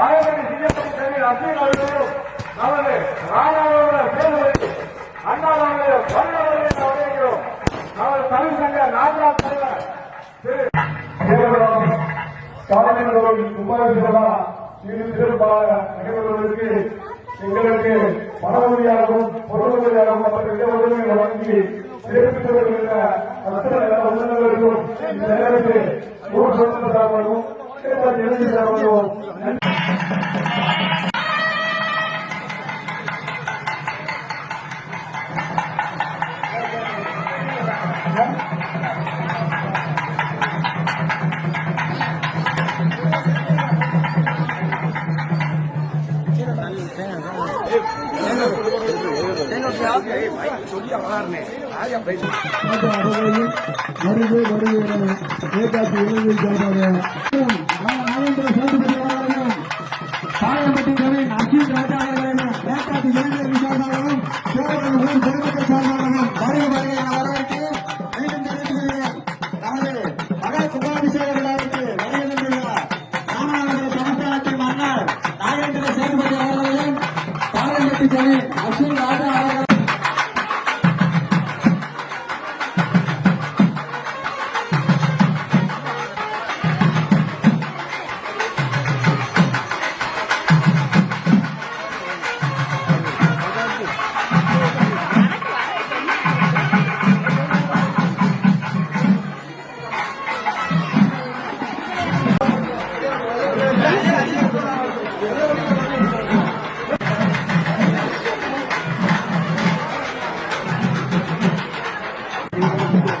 ஆயிரத்தி செய்யப்பட்ட தேவை அசீல் அவர்களும் நமது ராணாவோட பேருவரை அண்ணாவுடைய வல்லவர்களை வரவேற்கிறோம் நமது தமிழ் சங்க நாகராஜ் தலைவர் திரு கேரளம் இரு சிறப்பாக நிகழ்வுகளுக்கு எங்களுக்கு பண உதவியாகவும் பொருள் உதவியாகவும் மற்ற உதவிகளை வழங்கி சிறப்பித்து அத்தனை இந்த நேரத்தில் ஊர் சொந்த சார்பாகவும் எழுதி சார்பாகவும் நன்றி அவர்களையும் வருகை வருகிற ஏகாட்சி இளைஞர் சார்பாக நாகேந்திர சேதுபதி அவர்களையும் சாயம்பட்டி கவின் அஜித் Gracias.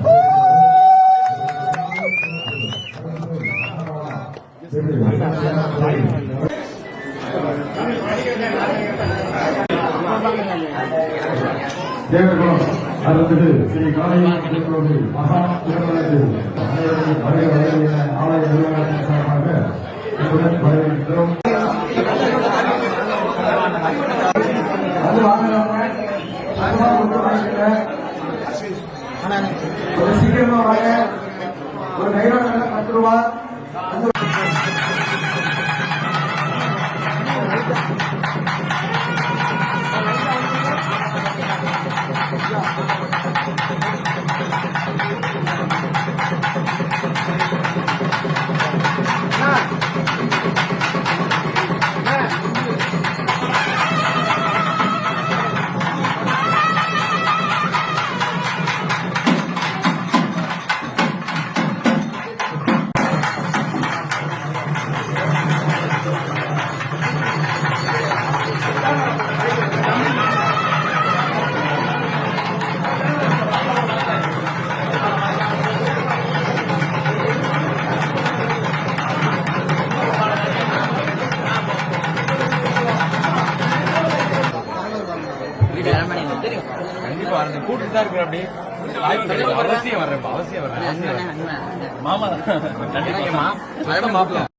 தேவகுலம் அடுத்தது ஸ்ரீ காளையன் கோவில் மகா திருமணத்து அனைவரும் வருகை வருகிற ஆலய நிர்வாகத்தின் சார்பாக வரவேற்கிறோம் அது வாங்குறவங்க ஒரு சீக்கிரமா வாங்க ஒரு கைரோட பத்து ரூபா. கண்டிப்பா கூட்டிட்டு தான் இருக்கிற அப்படி அவசியம் வர்றேன் அவசியம் வர்றேன் மாமா கண்டிப்பா. மாப்பிள்ள.